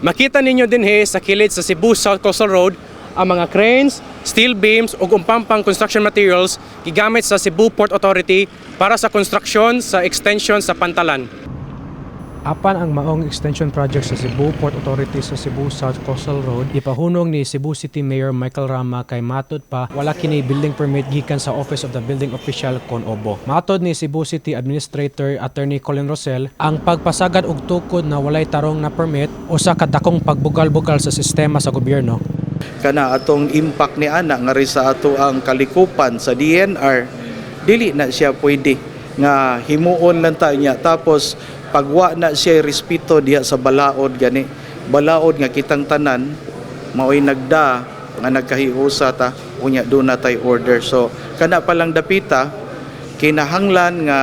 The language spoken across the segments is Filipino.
Makita ninyo din he sa kilid sa Cebu South Coastal Road ang mga cranes, steel beams ug umpampang construction materials gigamit sa Cebu Port Authority para sa construction sa extension sa Pantalan. Apan ang maong extension project sa Cebu Port Authority sa Cebu South Coastal Road ipahunong ni Cebu City Mayor Michael Rama kay matod pa wala kini building permit gikan sa Office of the Building Official kon Obo. Matod ni Cebu City Administrator Attorney Colin Rosell ang pagpasagad og tukod na walay tarong na permit usa ka dakong pagbugal-bugal sa sistema sa gobyerno. kana atong impact ni ana nga sa ato ang kalikupan sa DNR dili na siya pwede nga himuon lang ta niya tapos pagwa na siya respeto diha sa balaod gani. Balaod nga kitang tanan maoy nagda nga nagkahiusa ta unya do na tay order. So kana pa lang dapita kinahanglan nga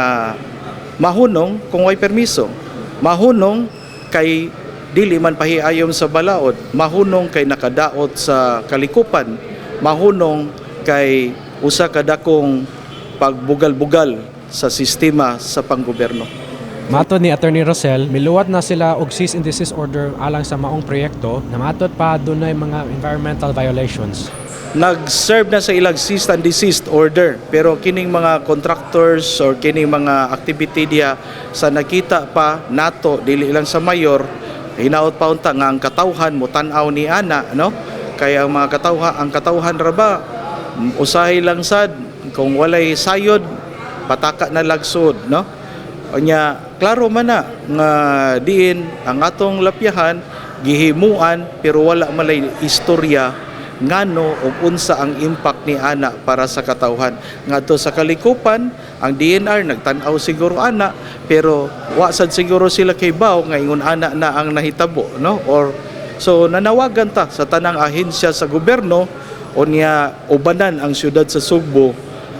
mahunong kung way permiso. Mahunong kay dili man pahiayom sa balaod. Mahunong kay nakadaot sa kalikupan. Mahunong kay usa ka dakong pagbugal-bugal sa sistema sa panggobyerno Matod ni Attorney Rosell, miluwat na sila og cease and desist order alang sa maong proyekto na matod pa dunay mga environmental violations. nag-serve na sa ilang cease and desist order pero kining mga contractors or kining mga activity dia sa nakita pa nato dili lang sa mayor hinaot pa unta nga ang katawhan mo tan-aw ni ana no kaya ang mga katawha ang katawhan ra ba usahay lang sad kung walay sayod pataka na lagsod no Anya, klaro man na nga diin ang atong lapyahan gihimuan pero wala malay istorya ngano ug unsa ang impact ni ana para sa katawhan. Ngadto sa kalikupan ang DNR nagtan-aw siguro ana pero wa sad siguro sila kay baw nga ingon ana na ang nahitabo no? Or so nanawagan ta sa tanang ahensya sa gobyerno unya ubanan ang syudad sa Sugbo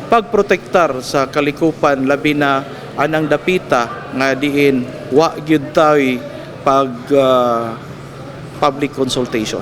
pagprotektar sa kalikupan labi na anang dapita nga diin wa gyud tayo pag ah, public consultation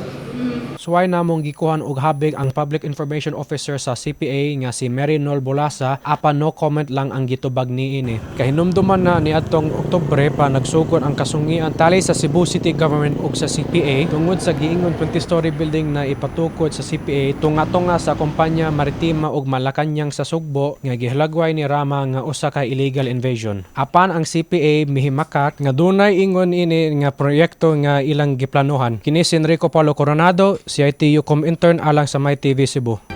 Suway namong gikuhan og habig ang Public Information Officer sa CPA nga si Mary Nol Bolasa apan no comment lang ang gitubag niini. Kahinumduman na ni atong Oktubre pa nagsugod ang kasungian tali sa Cebu City Government ug sa CPA tungod sa giingon 20-story building na ipatukod sa CPA tunga-tunga sa kompanya maritima ug Malacañang sa Sugbo nga gihalagway ni Rama nga usa ka illegal invasion. Apan ang CPA mihimakak nga dunay ingon ini nga proyekto nga ilang giplanuhan. Kini si Enrico Paulo Coronado, CITU Com intern alang sa My TV Cebu.